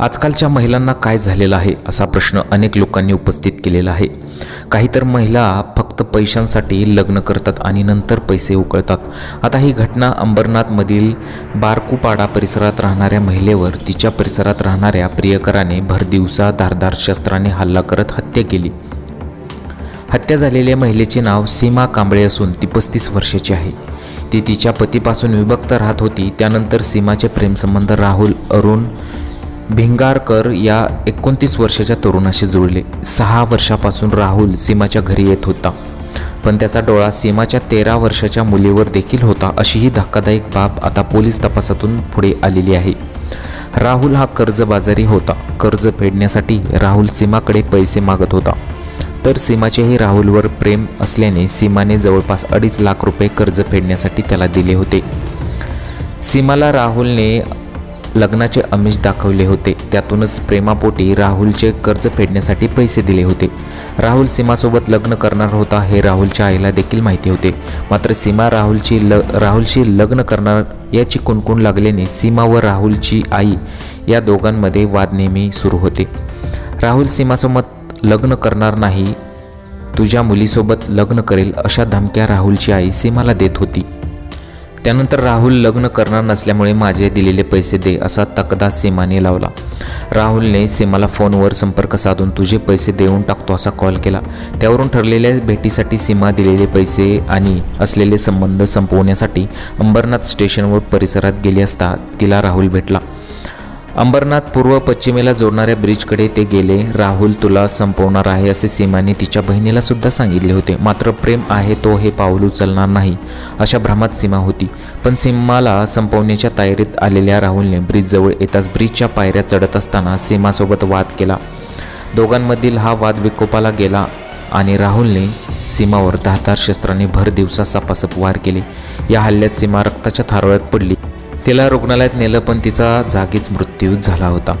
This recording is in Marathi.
आजकालच्या महिलांना काय झालेलं आहे असा प्रश्न अनेक लोकांनी उपस्थित केलेला आहे. काही तर महिला फक्त पैशांसाठी लग्न करतात आणि नंतर पैसे उकळतात. आता ही घटना अंबरनाथमधील बारकुपाडा परिसरात राहणाऱ्या महिलेवर तिच्या परिसरात राहणाऱ्या प्रियकराने भरदिवसा धारदार शस्त्राने हल्ला करत हत्या केली. हत्या झालेल्या महिलेचे नाव सीमा कांबळे असून ती पस्तीस वर्षाची आहे. ती तिच्या पतीपासून विभक्त राहत होती त्यानंतर सीमाचे प्रेमसंबंध राहुल अरुण भिंगारकर या एकोणतीस वर्षाच्या तरुणाशी जुळले. सहा वर्षापासून राहुल सीमाच्या घरी येत होता. पण त्याचा डोळा सीमाच्या तेरा वर्षाच्या मुलीवर देखील होता अशी ही धक्कादायक बाब आता पोलीस तपासातून पुढे आलेली आहे. राहुल हा कर्जबाजारी होता. कर्ज फेडण्यासाठी राहुल सीमाकडे पैसे मागत होता. तर सीमाचेही राहुलवर प्रेम असल्याने सीमाने जवळपास अडीच लाख रुपये कर्ज फेडण्यासाठी त्याला दिले होते. सीमाला राहुलने लग्नाचे आमिष दाखवले होते. त्यातूनच प्रेमापोटी राहुलचे कर्ज फेडण्यासाठी पैसे दिले होते. राहुल सीमासोबत लग्न करणार होता हे राहुलच्या आईला देखील माहिती होते. मात्र सीमा राहुलची ल राहुलशी लग्न करणार याची कुणकुण लागल्याने सीमा व राहुलची आई या दोघांमध्ये वाद नेहमी सुरू होते. राहुल सीमासोबत लग्न करणार नाही तुझ्या मुलीसोबत लग्न करेल अशा धमक्या राहुलची आई सीमाला देत होती. त्यानंतर राहुल लग्न करणार नसल्यामुळे माझे दिलेले पैसे दे असा तकदा सीमाने लावला. राहुलने सीमाला फोनवर संपर्क साधून तुझे पैसे देऊन टाकतो असा कॉल केला. त्यावरून ठरलेल्या भेटीसाठी सीमा दिलेले पैसे आणि असलेले संबंध संपवण्यासाठी अंबरनाथ स्टेशनवर परिसरात गेली असता तिला राहुल भेटला. अंबरनाथ पूर्व पश्चिमेला जोडणाऱ्या ब्रिजकडे ते गेले. राहुल तुला संपवणार आहे असे सीमाने तिच्या बहिणीला सुद्धा सांगितले होते. मात्र प्रेम आहे तो हे पाऊल उचलणार नाही अशा भ्रमात सीमा होती. पण सीमाला संपवण्याच्या तयारीत आलेल्या राहुलने ब्रिजजवळ येताच ब्रिजच्या पायऱ्या चढत असताना सीमासोबत वाद केला. दोघांमधील हा वाद विकोपाला गेला आणि राहुलने सीमावर धारदार शस्त्राने भर दिवसा सपासप वार केले. या हल्ल्यात सीमा रक्ताच्या थारोळ्यात पडली. तिला रुग्णालयात नेलं पण तिचा जागीच मृत्यू झाला होता.